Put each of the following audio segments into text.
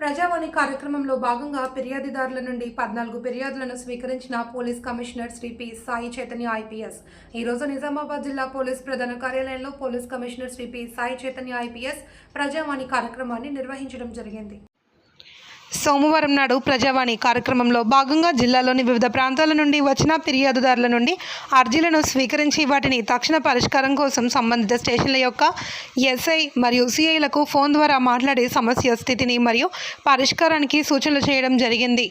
ప్రజావాణి కార్యక్రమంలో భాగంగా ఫిర్యాదుదారుల నుండి పద్నాలుగు ఫిర్యాదులను స్వీకరించిన police commissioner Shri P Sai Chaitanya IPS. ఈరోజు నిజామాబాద్ జిల్లా పోలీస్ ప్రధాన కార్యాలయంలో police commissioner Shri P Sai Chaitanya IPS Prajavani కార్యక్రమాన్ని నిర్వహించడం జరిగింది. సోమవారం నాడు ప్రజావాణి కార్యక్రమంలో భాగంగా జిల్లాలోని వివిధ ప్రాంతాల నుండి వచ్చిన ఫిర్యాదుదారుల నుండి అర్జీలను స్వీకరించి వాటిని తక్షణ పరిష్కారం కోసం సంబంధిత స్టేషన్ల యొక్క ఎస్ఐ మరియు సిఐలకు ఫోన్ ద్వారా మాట్లాడి సమస్య స్థితిని మరియు పరిష్కారానికి సూచనలు చేయడం జరిగింది.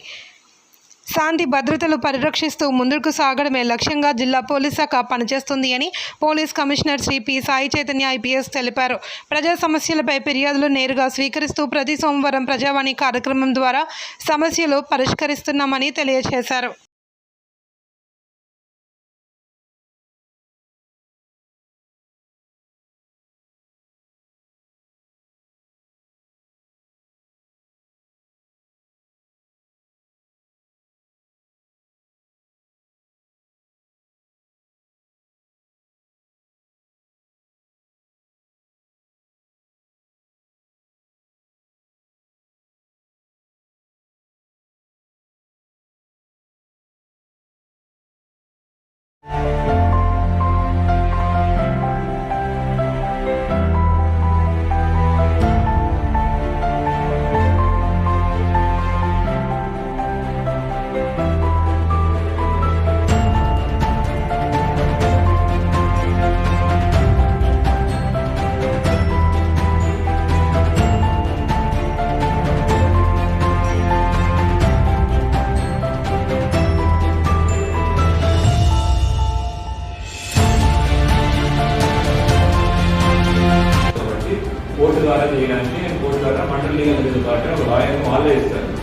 శాంతి భద్రతలు పరిరక్షిస్తూ ముందుకు సాగడమే లక్ష్యంగా జిల్లా పోలీస్ శాఖ పనిచేస్తుంది అని police commissioner Shri P Sai Chaitanya IPS తెలిపారు. ప్రజా సమస్యలపై ఫిర్యాదులు నేరుగా స్వీకరిస్తూ ప్రతి సోమవారం ప్రజావాణి కార్యక్రమం ద్వారా సమస్యలు పరిష్కరిస్తున్నామని తెలియజేశారు. ద్వారా చేయడానికి నేను కోర్టు ద్వారా మండలి లీగల్ రిజర్వ్ ఒక లాయర్ను వాళ్ళే ఇస్తారు